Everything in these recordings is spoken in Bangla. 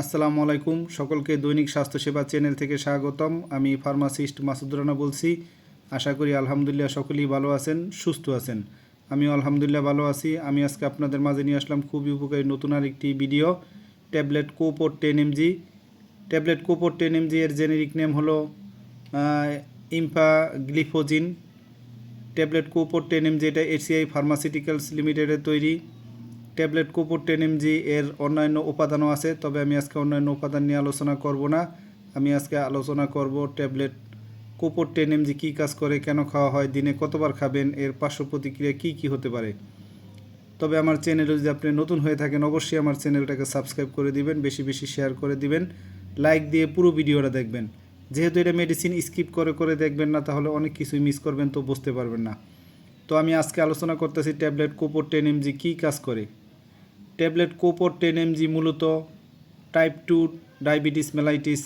আসসালামু আলাইকুম। সকলকে দৈনিক স্বাস্থ্যসেবা চ্যানেল থেকে স্বাগতম। আমি ফার্মাসিস্ট মাসুদুর রানা বলছি। আশা করি আলহামদুলিল্লাহ সকলেই ভালো আছেন, সুস্থ আছেন। আমিও আলহামদুলিল্লাহ ভালো আছি। আমি আজকে আপনাদের মাঝে নিয়ে আসলাম খুবই উপকারী নতুন আর একটি ভিডিও, ট্যাবলেট কোপোর টেন এমজি। ট্যাবলেট কোপোর টেন এমজি এর জেনেরিক নেম হলো ইম্পা গ্লিফোজিন ট্যাবলেট কোপোর টেন এমজি এটা এসিআই ফার্মাসিউটিক্যালস লিমিটেডের তৈরি। ট্যাবলেট কোপোর টেন এমজি এর অন্যান্য উপাদানও আছে, তবে আমি আজকে অন্যান্য উপাদান নিয়ে আলোচনা করব না। আমি আজকে আলোচনা করব ট্যাবলেট কোপোর টেন এমজি কী কাজ করে, কেন খাওয়া হয়, দিনে কতবার খাবেন, এর পার্শ্ব প্রতিক্রিয়া কী কী হতে পারে। তবে আমার চ্যানেলে যদি আপনি নতুন হয়ে থাকেন, অবশ্যই আমার চ্যানেলটাকে সাবস্ক্রাইব করে দিবেন, বেশি বেশি শেয়ার করে দিবেন, লাইক দিয়ে পুরো ভিডিওটা দেখবেন। যেহেতু এটা মেডিসিন স্কিপ করে করে দেখবেন না, তাহলে অনেক কিছুই মিস করবেন, তো বুঝতে পারবেন না। তো আমি আজকে আলোচনা করতেছি ট্যাবলেট কোপোর টেন এমজি কী কাজ করে। ট্যাবলেট কোপোর টেন এমজি মূলত টাইপ টু ডায়াবেটিস মেলাইটিস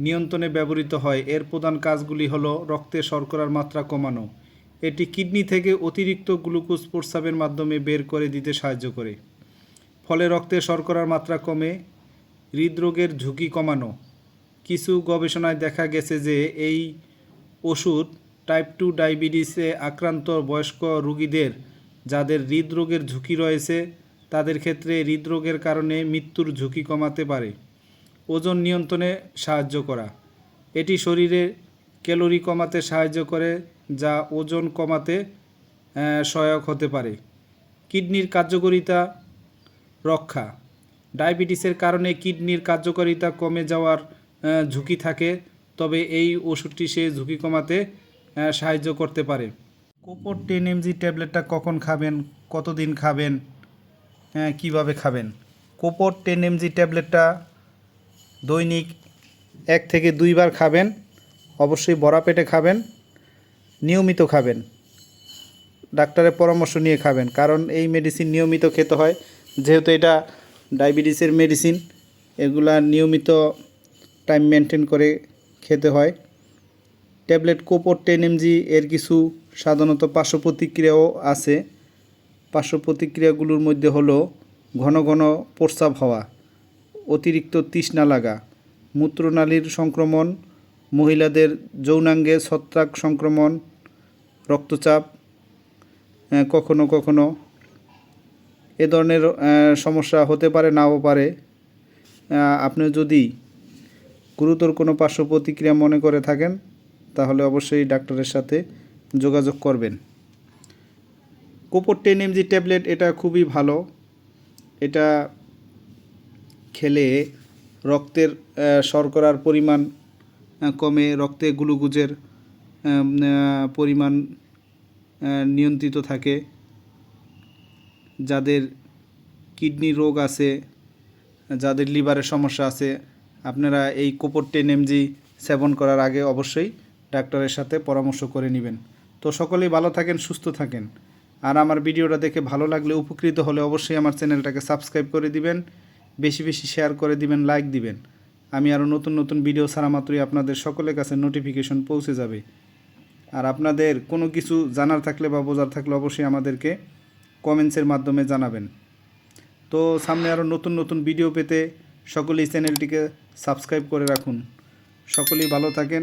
নিয়ন্ত্রণে ব্যবহৃত হয়। এর প্রধান কাজগুলি হলো রক্তে শর্করার মাত্রা কমানো। এটি কিডনি থেকে অতিরিক্ত গ্লুকোজ প্রস্রাবের মাধ্যমে বের করে দিতে সাহায্য করে। ফলে রক্তে শর্করার মাত্রা কমে, হৃদরোগের ঝুঁকি কমানো। কিছু গবেষণায় দেখা গেছে যে এই ওষুধ টাইপ টু ডায়াবেটিসে আক্রান্ত বয়স্ক রোগীদের যাদের হৃদরোগের ঝুঁকি রয়েছে, তাদের ক্ষেত্রে হৃদরোগের কারণে মৃত্যুর ঝুঁকি কমাতে পারে। ওজন নিয়ন্ত্রণে সাহায্য করা। এটি শরীরে ক্যালোরি কমাতে সাহায্য করে, যা ওজন কমাতে সহায়ক হতে পারে। কিডনির কার্যকারিতা রক্ষা। ডায়াবেটিসের কারণে কিডনির কার্যকারিতা কমে যাওয়ার ঝুঁকি থাকে, তবে এই ওষুধটি সে ঝুঁকি কমাতে সাহায্য করতে পারে। কোপোর টেন এমজি ট্যাবলেটটা কখন খাবেন? কতদিন খাবেন? হ্যাঁ কীভাবে খাবেন? কোপোর টেন এমজি ট্যাবলেটটা দৈনিক এক থেকে দুইবার খাবেন, অবশ্যই বড়া পেটে খাবেন, নিয়মিত খাবেন। ডাক্তারের পরামর্শ নিয়ে খাবেন, কারণ এই মেডিসিন নিয়মিত খেতে হয়। যেহেতু এটা ডায়াবেটিসের মেডিসিন এগুলা নিয়মিত টাইম মেনটেন করে খেতে হয়। ট্যাবলেট কোপোর টেন এমজি এর কিছু সাধারণত পার্শ্ব প্রতিক্রিয়াও আছে। পার্শ্ব প্রতিক্রিয়াগুলোর মধ্যে হলো ঘন ঘন প্রস্রাব হওয়া, অতিরিক্ত তৃষ্ণা লাগা, মূত্রনালীর সংক্রমণ, মহিলাদের যৌনাঙ্গে ছত্রাক সংক্রমণ, রক্তচাপ কখনো কখনো এ ধরনের সমস্যা হতে পারে, নাও পারে। আপনি যদি গুরুতর কোনো পার্শ্ব প্রতিক্রিয়া মনে করে থাকেন তাহলে অবশ্যই ডাক্তারের সাথে যোগাযোগ করবেন। কোপোর টেন এমজি ট্যাবলেট এটা খুবই ভালো। এটা খেলে রক্তের শর্করার পরিমাণ কমে, রক্তে গ্লুকোজের পরিমাণ নিয়ন্ত্রিত থাকে। যাদের কিডনি রোগ আছে, যাদের লিভারের সমস্যা আছে, আপনারা এই কোপর টেন এমজি সেবন করার আগে অবশ্যই ডাক্তারের সাথে পরামর্শ করে নেবেন। তো সকলেই ভালো থাকেন, সুস্থ থাকেন। আর আমার ভিডিওটা দেখে ভালো লাগলে উপকৃত হলে অবশ্যই আমার চ্যানেলটাকে সাবস্ক্রাইব করে দিবেন, বেশি বেশি শেয়ার করে দিবেন, লাইক দিবেন। আমি আরও নতুন নতুন ভিডিও ছাড়া মাত্রই আপনাদের সকলের কাছে নোটিফিকেশন পৌঁছে যাবে। আর আপনাদের কোনো কিছু জানার থাকলে বা বোঝার থাকলে অবশ্যই আমাদেরকে কমেন্টসের মাধ্যমে জানাবেন। তো সামনে আরও নতুন নতুন ভিডিও পেতে সকলেই চ্যানেলটিকে সাবস্ক্রাইব করে রাখুন। সকলেই ভালো থাকেন